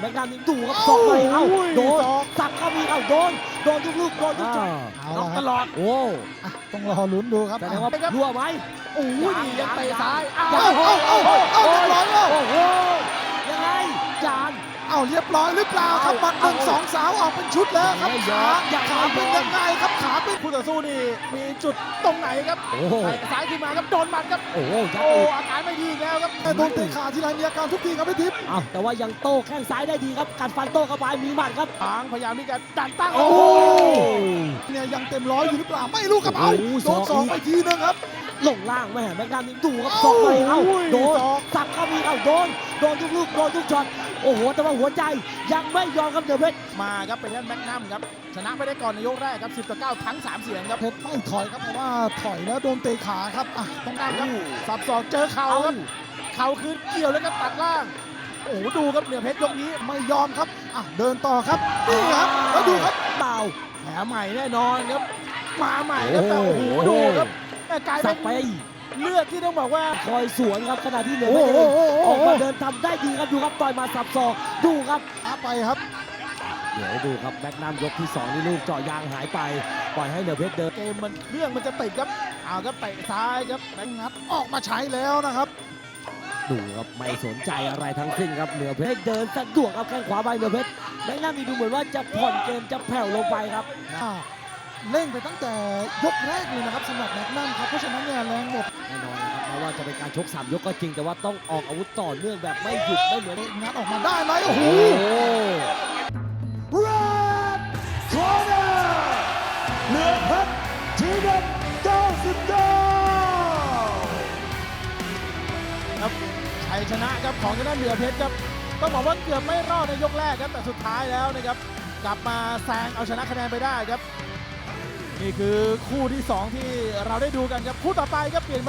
แม็กนัมนี่ดูครับสอกไปเอ้าโอ้ยโดนศอกสับเข้ามีเอ้าโดนโดนทุกลูกโดนทุกช็อตเอาน็อกละคตรับลอดโอ้อะต้องรอลุ้นดูครับแสดงว่ารั่วไหมโอ้ยยังยังเตะยังซ้ายยัเอางเอาเอาเอาเอาเรียบร้อยแล้วโอ้โหยังไงจานเอาเรียบร้อยหรือเปล่าครับหมัดหนึ่งสองสาวออกเป็นชุดแล้วครับไม่ยอขามยังไม่ขาเป็นยอมยังไงครับขาเป็นคู่ต่ อสู้นี่มีจุดตรงไหนครับโอ้โหเตะซ้ายขึ้นมาครับโดนหมัดครับโอ้โหยัดโอ้อีกอาการไม่ดีอีกแล้วครับแต่โดนเตะขาทีไรมีอาการทุกทีครับพี่ทิพย์เอ้าแต่ว่ายังโต้แข้งซ้ายได้ดีครับกัดฟันโต้เข้าไปมีหมัดครับทางพยายามที่จะดันตั้งโอ้โอ้โหเนี่ยยังเต็มร้อยอยู่หรือเปล่าไม่รู้ครับเอาโอ้โหโดนศสออกงไปทีนึงครับ ลงล่างแม่แม็กนัมนี่ดูครับสอกไปเอ้าโอ้ยโดนศอกสับเข้ามีเอ้าโดนโดนทุกลูกโดนทุกช็อตโอ้โหแต่ว่าหัวใจยังไม่ยอมครับเดอะเพชรมาครับเป็นท่านแม็กนัมครับชนะไปได้ก่อนในยกแรกครับ 10ต่อ9ทั้ง 3 เสียงครับเพชรไม่ถอยครับเพราะว่าถอยแล้วโดนเตะขาครับอะต้องนัมครับสับศอกเจอเข่าครับเข่าคืนเกี่ยวแล้วก็ตัดล่างโอ้โหดูครับเหนือเพชรยกนี้ไม่ยอมครับอะเดินต่อครับนี่ครับแล้วดูครับเปล่าแผลใหม่แน่นอนครับมาใหม่ครับแต่โอ้โหดูครับ แต่กลายสัเป็บนไป เลือดที่ต้องบอกว่า คอยสวนครับขณะที่เหนือโอ้เพชรโหเองโอ้โห ออกโอ้โหมาเดินทำได้ดีครับดูครับต่อยมาสับศอกดูครับอาไปครับ เดี๋ยวดูครับแม็กนัมยกที่สองนี่ลูกเจาะยางหายไปปล่อยให้เหนือเพชรเดิน เกมมันเครื่องมันจะติดครับเอาครับเตะซ้ายครับแบงค์งัดออกมาใช้แล้วนะครับ ดูครับไม่สนใจอะไรทั้งสิ้นครับเหนือเพชรให้เดินสะดวกครับแข้งขวาไปเหนือเพชรแม็กนัมนี่ดูเหมือนว่าจะผ่อนเกมจะแผ่วลงไปครับ อ่า เร่งไปตั้งแต่ยกแรกเลยนะครับสำหรับแม็กนัมครับเพราะฉะนั้นเนี่ยแรงหมดแน่นอนนะครับแม้ว่าจะเป็นการชกสามยกก็จริงแต่ว่าต้องออกอาวุธต่อเนื่องแบบไม่หยุดไม่เหมือนเตะงัดออกมาได้ไหมโอ้โหโอ้ Red Corner เหลือเพชรทีเด็ด99ครับชัยชนะครับของทางด้านเหนือเพชรครับต้องบอกว่าเกือบไม่รอดในยกแรกครับแต่สุดท้ายแล้วนะครับกลับมาแซงเอาชนะคะแนนไปได้ครับ นี่คือคู่ที่ 2 ที่เราได้ดูกันครับ คู่ต่อไปครับเปลี่ยนบรรยา